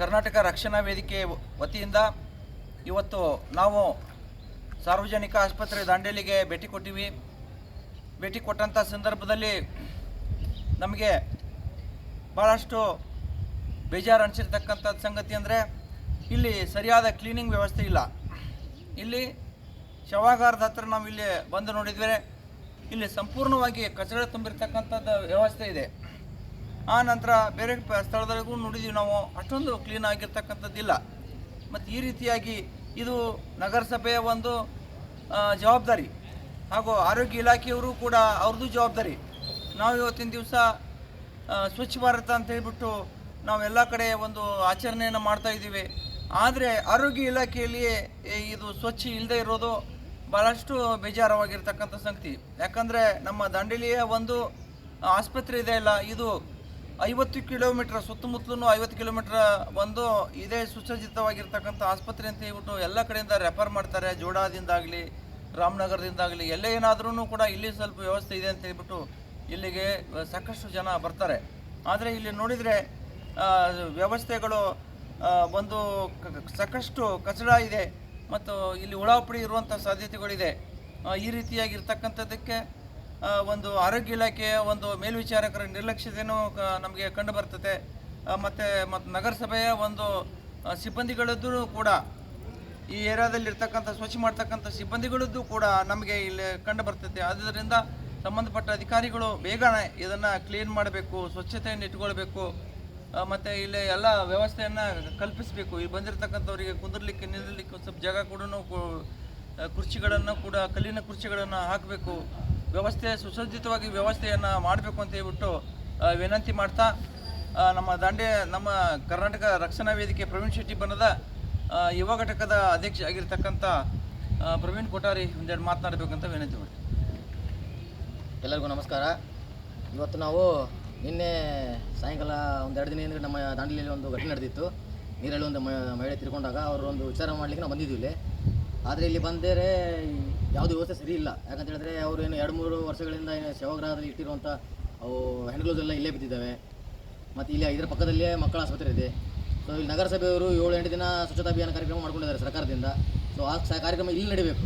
ಕರ್ನಾಟಕ ರಕ್ಷಣಾ ವೇದಿಕೆ ವತಿಯಿಂದ ಇವತ್ತು ನಾವು ಸಾರ್ವಜನಿಕ ಆಸ್ಪತ್ರೆ ದಾಂಡೇಲಿಗೆ ಭೇಟಿ ಕೊಟ್ಟಿವಿ. ಭೇಟಿ ಕೊಟ್ಟಂಥ ಸಂದರ್ಭದಲ್ಲಿ ನಮಗೆ ಭಾಳಷ್ಟು ಬೇಜಾರು ಅನಿಸಿರ್ತಕ್ಕಂಥ ಸಂಗತಿ ಅಂದರೆ ಇಲ್ಲಿ ಸರಿಯಾದ ಕ್ಲೀನಿಂಗ್ ವ್ಯವಸ್ಥೆ ಇಲ್ಲ. ಇಲ್ಲಿ ಶವಾಗಾರದ ಹತ್ರ ನಾವು ಇಲ್ಲಿ ಬಂದು ನೋಡಿದರೆ ಇಲ್ಲಿ ಸಂಪೂರ್ಣವಾಗಿ ಕಚಡ ತುಂಬಿರ್ತಕ್ಕಂಥದ್ದು ವ್ಯವಸ್ಥೆ ಇದೆ. ಆ ನಂತರ ಬೇರೆ ಸ್ಥಳದಲ್ಲಿಗೂ ನೋಡಿದ್ದೀವಿ ನಾವು, ಅಷ್ಟೊಂದು ಕ್ಲೀನ್ ಆಗಿರ್ತಕ್ಕಂಥದ್ದಿಲ್ಲ. ಮತ್ತು ಈ ರೀತಿಯಾಗಿ ಇದು ನಗರಸಭೆಯ ಒಂದು ಜವಾಬ್ದಾರಿ. ಹಾಗೂ ಆರೋಗ್ಯ ಇಲಾಖೆಯವರು ಕೂಡ ಅವ್ರದ್ದು ಜವಾಬ್ದಾರಿ. ನಾವು ಇವತ್ತಿನ ದಿವಸ ಸ್ವಚ್ಛ ಭಾರತ ಅಂತ ಹೇಳಿಬಿಟ್ಟು ನಾವು ಎಲ್ಲ ಕಡೆ ಒಂದು ಆಚರಣೆಯನ್ನು ಮಾಡ್ತಾ ಇದ್ದೀವಿ. ಆದರೆ ಆರೋಗ್ಯ ಇಲಾಖೆಯಲ್ಲಿಯೇ ಇದು ಸ್ವಚ್ಛ ಇಲ್ಲದೆ ಇರೋದು ಭಾಳಷ್ಟು ಬೇಜಾರವಾಗಿರ್ತಕ್ಕಂಥ ಸಂಗತಿ. ಯಾಕಂದರೆ ನಮ್ಮ ದಾಂಡೇಲಿಯ ಒಂದು ಆಸ್ಪತ್ರೆ ಇದೆ ಅಲ್ಲ, ಇದು ಐವತ್ತು ಕಿಲೋಮೀಟ್ರ್, ಸುತ್ತಮುತ್ತಲೂ ಐವತ್ತು ಕಿಲೋಮೀಟ್ರ್ ಒಂದು ಇದೇ ಸುಸಜ್ಜಿತವಾಗಿರ್ತಕ್ಕಂಥ ಆಸ್ಪತ್ರೆ ಅಂತ ಹೇಳ್ಬಿಟ್ಟು ಎಲ್ಲ ಕಡೆಯಿಂದ ರೆಫರ್ ಮಾಡ್ತಾರೆ, ಜೋಡಾದಿಂದಾಗಲಿ, ರಾಮನಗರದಿಂದಾಗಲಿ, ಎಲ್ಲೇ ಏನಾದ್ರೂ ಕೂಡ ಇಲ್ಲಿ ಸ್ವಲ್ಪ ವ್ಯವಸ್ಥೆ ಇದೆ ಅಂತ ಹೇಳ್ಬಿಟ್ಟು ಇಲ್ಲಿಗೆ ಸಾಕಷ್ಟು ಜನ ಬರ್ತಾರೆ. ಆದರೆ ಇಲ್ಲಿ ನೋಡಿದರೆ ವ್ಯವಸ್ಥೆಗಳು ಒಂದು ಸಾಕಷ್ಟು ಕಚಡ ಇದೆ. ಮತ್ತು ಇಲ್ಲಿ ಉಳಾಪುಡಿ ಇರುವಂಥ ಸಾಧ್ಯತೆಗಳಿದೆ. ಈ ರೀತಿಯಾಗಿರ್ತಕ್ಕಂಥದ್ದಕ್ಕೆ ಒಂದು ಆರೋಗ್ಯ ಇಲಾಖೆಯ ಒಂದು ಮೇಲ್ವಿಚಾರಕರ ನಿರ್ಲಕ್ಷ್ಯತೆಯೂ ನಮಗೆ ಕಂಡು ಬರ್ತದೆ. ಮತ್ತು ಮತ್ತು ನಗರಸಭೆಯ ಒಂದು ಸಿಬ್ಬಂದಿಗಳದ್ದು ಕೂಡ, ಈ ಏರಿಯಾದಲ್ಲಿರ್ತಕ್ಕಂಥ ಸ್ವಚ್ಛ ಮಾಡ್ತಕ್ಕಂಥ ಸಿಬ್ಬಂದಿಗಳದ್ದು ಕೂಡ ನಮಗೆ ಇಲ್ಲಿ ಕಂಡು ಬರ್ತದೆ. ಆದ್ದರಿಂದ ಸಂಬಂಧಪಟ್ಟ ಅಧಿಕಾರಿಗಳು ಬೇಗನೆ ಇದನ್ನು ಕ್ಲೀನ್ ಮಾಡಬೇಕು, ಸ್ವಚ್ಛತೆಯನ್ನು ಇಟ್ಕೊಳ್ಬೇಕು ಮತ್ತೆ ಇಲ್ಲಿ ಎಲ್ಲ ವ್ಯವಸ್ಥೆಯನ್ನು ಕಲ್ಪಿಸಬೇಕು. ಇಲ್ಲಿ ಬಂದಿರತಕ್ಕಂಥವರಿಗೆ ಕುಂದಿರ್ಲಿಕ್ಕೆ ನಿಲ್ಲಲಿಕ್ಕೆ ಸ್ವಲ್ಪ ಜಾಗ ಕೂಡ ಕುರ್ಚಿಗಳನ್ನು ಕೂಡ, ಕಲ್ಲಿನ ಕುರ್ಚಿಗಳನ್ನು ಹಾಕಬೇಕು. ವ್ಯವಸ್ಥೆ ಸುಸಜ್ಜಿತವಾಗಿ ವ್ಯವಸ್ಥೆಯನ್ನು ಮಾಡಬೇಕು ಅಂತ ಹೇಳ್ಬಿಟ್ಟು ವಿನಂತಿ ಮಾಡ್ತಾ ನಮ್ಮ ದಾಂಡೆ, ನಮ್ಮ ಕರ್ನಾಟಕ ರಕ್ಷಣಾ ವೇದಿಕೆ ಪ್ರವೀಣ್ ಶೆಟ್ಟಿ ಬಂದದ ಯುವ ಘಟಕದ ಅಧ್ಯಕ್ಷ ಆಗಿರ್ತಕ್ಕಂಥ ಪ್ರವೀಣ್ ಕೊಠಾರಿ ಒಂದೆರಡು ಮಾತನಾಡಬೇಕಂತ ವಿನಂತಿ ಮಾಡಿ ಎಲ್ಲರಿಗೂ ನಮಸ್ಕಾರ. ಇವತ್ತು ನಾವು ನಿನ್ನೆ ಸಾಯಂಕಾಲ ಒಂದು ಎರಡು ದಿನ ನಮ್ಮ ದಾಂಡಲಿಯಲ್ಲಿ ಒಂದು ಘಟನೆ ನಡೆದಿತ್ತು. ನೀರಲ್ಲಿ ಒಂದು ಮಹಿಳೆ ತಿರ್ಕೊಂಡಾಗ ಅವರು ಒಂದು ವಿಚಾರ ಮಾಡಲಿಕ್ಕೆ ನಾವು ಬಂದಿದ್ದೀವಿ ಇಲ್ಲಿ. ಆದರೆ ಇಲ್ಲಿ ಬಂದರೆ ಯಾವುದು ವ್ಯವಸ್ಥೆ ಸರಿ ಇಲ್ಲ. ಯಾಕಂತ ಹೇಳಿದ್ರೆ ಅವರು ಏನು ಎರಡು ಮೂರು ವರ್ಷಗಳಿಂದ ಶವಗ್ರಹದಲ್ಲಿ ಇಟ್ಟಿರುವಂಥ ಅವು ಹ್ಯಾಂಡ್ ಎಲ್ಲ ಇಲ್ಲೇ ಬಿದ್ದಿದ್ದಾವೆ. ಮತ್ತು ಇಲ್ಲಿ ಇದರ ಪಕ್ಕದಲ್ಲೇ ಮಕ್ಕಳ ಆಸ್ಪತ್ರೆ ಇದೆ. ಸೊ ಇಲ್ಲಿ ನಗರಸಭೆಯವರು ಏಳು ಎಂಟು ದಿನ ಸ್ವಚ್ಛತಾ ಅಭಿಯಾನ ಕಾರ್ಯಕ್ರಮ ಮಾಡ್ಕೊಂಡಿದ್ದಾರೆ ಸರ್ಕಾರದಿಂದ. ಸೊ ಆ ಕಾರ್ಯಕ್ರಮ ಇಲ್ಲಿ ನಡೀಬೇಕು.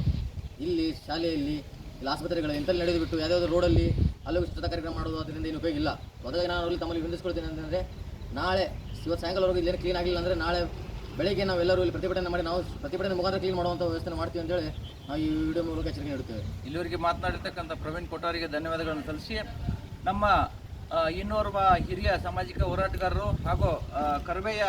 ಇಲ್ಲಿ ಶಾಲೆಯಲ್ಲಿ, ಇಲ್ಲಿ ಆಸ್ಪತ್ರೆಗಳ ಇಂಥಲ್ಲಿ ನಡೆದು ಬಿಟ್ಟು ಯಾವುದಾದ್ರು ರೋಡಲ್ಲಿ ಅಲ್ಲಿ ಸ್ವಚ್ಛತಾ ಕಾರ್ಯಕ್ರಮ ಮಾಡೋದು ಅದರಿಂದ ಏನು ಉಪಯೋಗ ಇಲ್ಲ. ಅದಕ್ಕೆ ನಾನು ಅಲ್ಲಿ ತಮ್ಮಲ್ಲಿ ವಿನಂತಿಸ್ಕೊಳ್ತೇನೆ ಅಂತಂದರೆ ನಾಳೆ, ಇವತ್ತು ಸಾಯಂಕಾಲವರೆಗೂ ಇಲ್ಲೇನು ಕ್ಲೀನ್ ಆಗಿಲ್ಲ ಅಂದರೆ ನಾಳೆ ಬೆಳಗ್ಗೆ ನಾವೆಲ್ಲರೂ ಇಲ್ಲಿ ಪ್ರತಿಭಟನೆ ಮಾಡಿ ನಾವು ಪ್ರತಿಭಟನೆ ಮುಖಾಂತರ ಕ್ಲೀನ್ ಮಾಡುವಂಥ ವ್ಯವಸ್ಥೆ ಮಾಡ್ತೀವಿ ಅಂತೇಳಿ ನಾವು ಈ ವಿಡಿಯೋ ಮೂಲಕ ಎಚ್ಚರಿಕೆ ನೀಡುತ್ತೇವೆ. ಇಲ್ಲಿವರೆಗೆ ಮಾತನಾಡಿರ್ತಕ್ಕಂಥ ಪ್ರವೀಣ್ ಕೊಠಾರಿಗೆ ಧನ್ಯವಾದಗಳನ್ನು ಸಲ್ಲಿಸಿ. ನಮ್ಮ ಇನ್ನೋರ್ವ ಹಿರಿಯ ಸಾಮಾಜಿಕ ಹೋರಾಟಗಾರರು ಹಾಗೂ ಕರ್ವೆಯ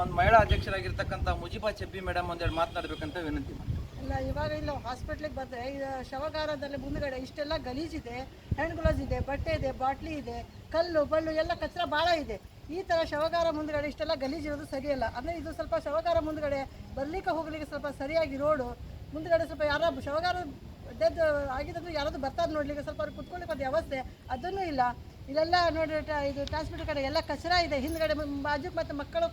ಒಂದು ಮಹಿಳಾ ಅಧ್ಯಕ್ಷರಾಗಿರ್ತಕ್ಕಂಥ ಮುಜಿಬಾ ಚೆಬ್ಬಿ ಮೇಡಮ್ ಒಂದೆರಡು ಮಾತನಾಡಬೇಕಂತ ವಿನಂತಿ ಇಲ್ಲ ಇವಾಗ ಇಲ್ಲ ಹಾಸ್ಪಿಟ್ಲಿಗೆ ಬಂದರೆ ಇದು ಶವಗಾರದಲ್ಲಿ ಮುಂದ್ಗಡೆ ಇಷ್ಟೆಲ್ಲ ಗಲೀಜಿದೆ ಹ್ಯಾಂಡ್ ಗ್ಲೌಸ್ ಇದೆ ಬಟ್ಟೆ ಇದೆ ಬಾಟ್ಲಿ ಇದೆ ಕಲ್ಲು ಬಳ್ಳು ಎಲ್ಲ ಕಚರ ಭಾಳ ಇದೆ. ಈ ಥರ ಶವಗಾರ ಮುಂದ್ಗಡೆ ಇಷ್ಟೆಲ್ಲ ಗಲೀಜಿರೋದು ಸರಿಯಲ್ಲ ಅಂದರೆ ಇದು ಸ್ವಲ್ಪ ಶವಗಾರ ಮುಂದ್ಗಡೆ ಬರಲಿಕ್ಕೆ ಹೋಗ್ಲಿಕ್ಕೆ ಸ್ವಲ್ಪ ಸರಿಯಾಗಿ ರೋಡು ಮುಂದ್ಗಡೆ ಸ್ವಲ್ಪ ಯಾರ ಶವಗಾರ ಡೆತ್ ಆಗಿದ್ದು ಯಾರಾದ್ರೂ ಬರ್ತಾರೆ ನೋಡ್ಲಿಕ್ಕೆ ಸ್ವಲ್ಪ ಅವ್ರು ಕುತ್ಕೊಳ್ಳಿಕ್ಕೆ ಒಂದು ವ್ಯವಸ್ಥೆ. ಅದನ್ನು ಇಲ್ಲ. ಇಲ್ಲೆಲ್ಲ ನೋಡಿ ಇದು ಟ್ರಾನ್ಸ್ಮಿಟರ್ ಕಡೆ ಎಲ್ಲ ಕಚರ ಇದೆ. ಹಿಂದ್ಗಡೆ ಬಾಜು ಮತ್ತು ಮಕ್ಕಳು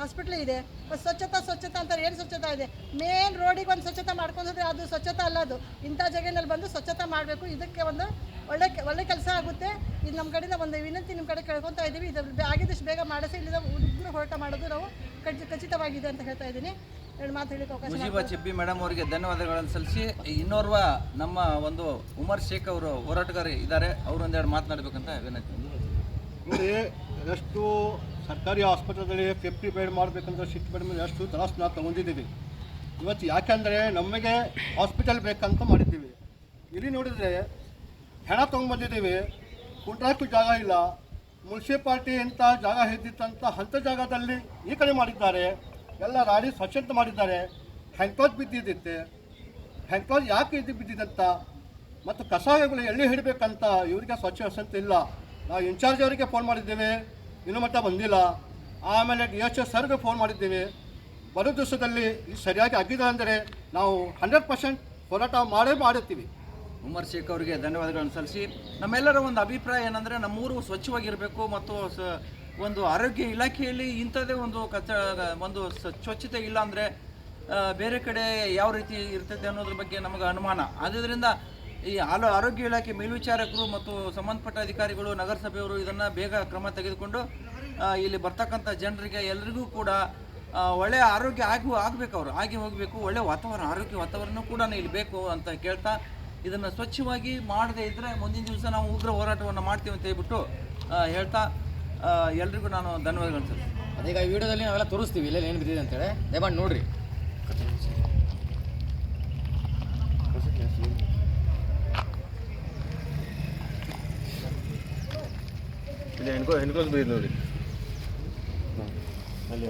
ಹಾಸ್ಪಿಟ್ಲ್ ಇದೆ. ಸ್ವಚ್ಛತಾ ಸ್ವಚ್ಛತಾ ಅಂತಾರೆ ಏನು ಸ್ವಚ್ಛತಾ ಇದೆ? ಮೇನ್ ರೋಡಿಗೆ ಒಂದು ಸ್ವಚ್ಛತಾ ಮಾಡ್ಕೊಂಡ್ರೆ ಅದು ಸ್ವಚ್ಛತಾ ಅಲ್ಲ ಅದು. ಇಂಥ ಜಾಗದಲ್ಲಿ ಬಂದು ಸ್ವಚ್ಛತಾ ಮಾಡಬೇಕು. ಇದಕ್ಕೆ ಒಂದು ಒಳ್ಳೆ ಕೆ- ಒಳ್ಳೆ ಕೆಲಸ ಆಗುತ್ತೆ. ಇದು ನಮ್ಮ ಕಡೆಯಿಂದ ಒಂದು ವಿನಂತಿ ನಿಮ್ಮ ಕಡೆ ಕೇಳ್ಕೊತಾ ಇದ್ದೀವಿ. ಇದು ಆಗಿದ್ದಷ್ಟು ಬೇಗ ಮಾಡಿಸಿ ಇಲ್ಲಿಂದ ಉಗ್ರ ಹೋರಾಟ ಮಾಡೋದು ನಾವು ಖಚಿತ ಖಚಿತವಾಗಿದೆ ಅಂತ ಹೇಳ್ತಾ ಇದ್ದೀನಿ. ಎರಡು ಮಾತು ಹೇಳಿಕ್ಕೆ ಅವಕಾಶ ಮುಜೀಬಾ ಚೆಬ್ಬಿ ಮೇಡಮ್ ಅವರಿಗೆ ಧನ್ಯವಾದಗಳನ್ನು ಸಲ್ಲಿಸಿ. ಇನ್ನೋರ್ವ ನಮ್ಮ ಒಂದು ಉಮರ್ ಶೇಖ್ ಅವರು ಹೋರಾಟಗಾರ ಇದ್ದಾರೆ. ಅವರು ಒಂದೆರಡು ಮಾತನಾಡಬೇಕಂತ ವಿನಂತಿ. ನೋಡಿ ಎಷ್ಟು ಸರ್ಕಾರಿ ಆಸ್ಪತ್ರೆಗಳಲ್ಲಿ ಫಿಫ್ಟಿ ಬೆಡ್ ಮಾಡಬೇಕಂದ್ರೆ ಸಿಕ್ಸ್ ಬೆಡ್ ಮೇಲೆ ಅಷ್ಟು ತ್ರಾಸು ನಾವು ತೊಗೊಂಡಿದ್ದೀವಿ. ಇವತ್ತು ಯಾಕೆಂದರೆ ನಮಗೆ ಹಾಸ್ಪಿಟಲ್ ಬೇಕಂತ ಮಾಡಿದ್ದೀವಿ. ಇಲ್ಲಿ ನೋಡಿದರೆ ಹೆಣ ತೊಗೊಂಡ್ಬಂದಿದ್ದೀವಿ ಕುಂಡ್ರಾಕು ಜಾಗ ಇಲ್ಲ. ಮುನ್ಸಿಪಾಲ್ಟಿ ಅಂತ ಜಾಗ ಇದ್ದಿತ್ತಂತ ಅಂಥ ಜಾಗದಲ್ಲಿ ಈ ಕಡೆ ಮಾಡಿದ್ದಾರೆ. ಎಲ್ಲ ರಾಡಿ ಸ್ವಚ್ಛತೆ ಮಾಡಿದ್ದಾರೆ. ಹ್ಯಾಂಕ್ಲಾಸ್ ಬಿದ್ದಿದ್ದಿತ್ತೆ. ಹ್ಯಾಂಕ್ಲಾಸ್ ಯಾಕೆ ಇದು ಬಿದ್ದಿದ್ದಂತ ಮತ್ತು ಕಸಾಯಗಳು ಎಲ್ಲಿ ಹಿಡಬೇಕಂತ? ಇವರಿಗೆ ಸ್ವಚ್ಛ ವ್ಯವಸ್ಥೆ ಇಲ್ಲ. ನಾವು ಇನ್ಚಾರ್ಜ್ ಅವರಿಗೆ ಫೋನ್ ಮಾಡಿದ್ದೇವೆ. ಇನ್ನೂ ಮಟ್ಟ ಬಂದಿಲ್ಲ. ಆಮೇಲೆ ಡಿ ಎಚ್ ಎಸ್ ಸರ್ಗೆ ಫೋನ್ ಮಾಡಿದ್ದೀವಿ. ಬರೋ ದಿವಸದಲ್ಲಿ ಸರಿಯಾಗಿ ಆಗಿದೆ ಅಂದರೆ ನಾವು ಹಂಡ್ರೆಡ್ ಪರ್ಸೆಂಟ್ ಹೋರಾಟ ಮಾಡೇ ಮಾಡುತ್ತೀವಿ ಉಮರ್ ಶೇಖ್ ಅವರಿಗೆ ಧನ್ಯವಾದಗಳನ್ನು ಸಲ್ಲಿಸಿ. ನಮ್ಮೆಲ್ಲರ ಒಂದು ಅಭಿಪ್ರಾಯ ಏನಂದರೆ ನಮ್ಮೂರು ಸ್ವಚ್ಛವಾಗಿರಬೇಕು ಮತ್ತು ಸ ಒಂದು ಆರೋಗ್ಯ ಇಲಾಖೆಯಲ್ಲಿ ಇಂಥದ್ದೇ ಒಂದು ಕಚ ಒಂದು ಸ್ವಚ್ಛತೆ ಇಲ್ಲ ಅಂದರೆ ಬೇರೆ ಕಡೆ ಯಾವ ರೀತಿ ಇರ್ತೈತೆ ಅನ್ನೋದ್ರ ಬಗ್ಗೆ ನಮಗೆ ಅನುಮಾನ. ಆದ್ದರಿಂದ ಈ ಹಾಲು ಆರೋಗ್ಯ ಇಲಾಖೆ ಮೇಲ್ವಿಚಾರಕರು ಮತ್ತು ಸಂಬಂಧಪಟ್ಟ ಅಧಿಕಾರಿಗಳು, ನಗರಸಭೆಯವರು ಇದನ್ನು ಬೇಗ ಕ್ರಮ ತೆಗೆದುಕೊಂಡು ಇಲ್ಲಿ ಬರ್ತಕ್ಕಂಥ ಜನರಿಗೆ ಎಲ್ರಿಗೂ ಕೂಡ ಒಳ್ಳೆಯ ಆರೋಗ್ಯ ಆಗಿ ಆಗಬೇಕು ಅವರು, ಆಗಿ ಹೋಗಬೇಕು ಒಳ್ಳೆಯ ವಾತಾವರಣ, ಆರೋಗ್ಯ ವಾತಾವರಣ ಕೂಡ ಇಲ್ಲಿ ಬೇಕು ಅಂತ ಕೇಳ್ತಾ ಇದನ್ನು ಸ್ವಚ್ಛವಾಗಿ ಮಾಡದೇ ಇದ್ದರೆ ಮುಂದಿನ ದಿವಸ ನಾವು ಉಗ್ರ ಹೋರಾಟವನ್ನು ಮಾಡ್ತೀವಿ ಅಂತ ಹೇಳ್ಬಿಟ್ಟು ಹೇಳ್ತಾ ಎಲ್ರಿಗೂ ನಾನು ಧನ್ಯವಾದಗಳು ಸರ್. ಅದೀಗ ಈ ವಿಡಿಯೋದಲ್ಲಿ ನಾವೆಲ್ಲ ತೋರಿಸ್ತೀವಿ, ಇಲ್ಲೆಲ್ಲ ಏನು ಬಿದ್ದಿದೆ ಅಂತೇಳಿ ದಯಮಾಡಿ ನೋಡ್ರಿ. ಇಲ್ಲಿ ಹೆಣ್ಕೋ ಹೆಣ್ಕೋಸ್ ಬೀರ್ ನೋಡಿ ಅಲ್ಲಿ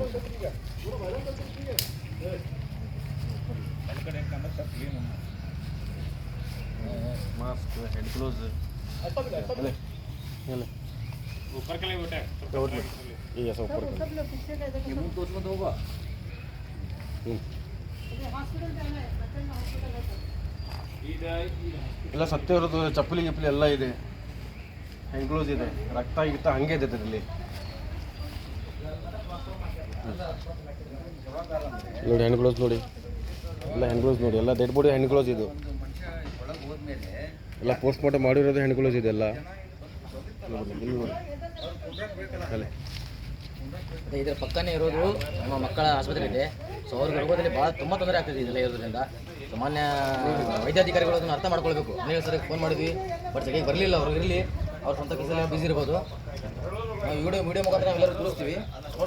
ಮಾಸ್ಕ್ ಹೆಡ್ ಕ್ಲೋಸ್ ಈಗ ಸ್ವಲ್ಪ सब लोग पीछे गए देखो ಮುಂದೆ ತೋರಿಸ್ಕೊಂಡು ಹೋಗುವ हॉस्पिटल जाना है बच्चन हॉस्पिटल है ಎಲ್ಲ ಸತ್ಯವ್ರದ್ದು ಚಪ್ಪಲಿ ಗಿಪ್ಪಲಿ ಎಲ್ಲ ಇದೆ ಗ್ಲೋಸ್ ಇದೆ. ರಕ್ತ ಗಿಕ್ತ ಹಂಗೆ ಇದೆ ಇದರಲ್ಲಿ ನೋಡಿ ಹ್ಯಾಂಡ್ ಗ್ಲೋಸ್ ನೋಡಿ. ಎಲ್ಲ ಹ್ಯಾಂಡ್ ಗ್ಲೋಸ್ ನೋಡಿ. ಎಲ್ಲ ಡೆಡ್ ಬಾಡಿ ಹ್ಯಾಂಡ್ ಗ್ಲೋಸ್ ಇದು. ಎಲ್ಲ ಪೋಸ್ಟ್ ಮಾರ್ಟಮ್ ಮಾಡಿರೋದು ಹ್ಯಾಂಡ್ ಗ್ಲೋಸ್ ಇದೆ ಎಲ್ಲ. ನೋಡಿ, ಇದರ ಪಕ್ಕನೇ ಇರೋದು ನಮ್ಮ ಮಕ್ಕಳ ಆಸ್ಪತ್ರೆ ಇದೆ ಸೊ ಅವ್ರಿಗೆ ರೋಗದಲ್ಲಿ ಭಾಳ ತುಂಬ ತೊಂದರೆ ಆಗ್ತಿದೆ ಇದೆಲ್ಲ ಇರೋದ್ರಿಂದ. ಸಾಮಾನ್ಯ ವೈದ್ಯಾಧಿಕಾರಿಗಳು ಅದನ್ನು ಅರ್ಥ ಮಾಡ್ಕೊಳ್ಬೇಕು. ಅನೇಕ ಸರಿ ಫೋನ್ ಮಾಡಿದ್ವಿ ಬಟ್ ಸರಿಯಾಗಿ ಬರಲಿಲ್ಲ ಅವ್ರು ಇರಲಿ. ಅವ್ರ ಸ್ವಂತ ಕೆಲಸದಲ್ಲಿ ಬಿಸಿ ಇರ್ಬೋದು. ನಾವು ವಿಡಿಯೋ ವಿಡಿಯೋ ಮುಖಾಂತರ ನಾವೆಲ್ಲರೂ ನೋಡ್ಬೋದು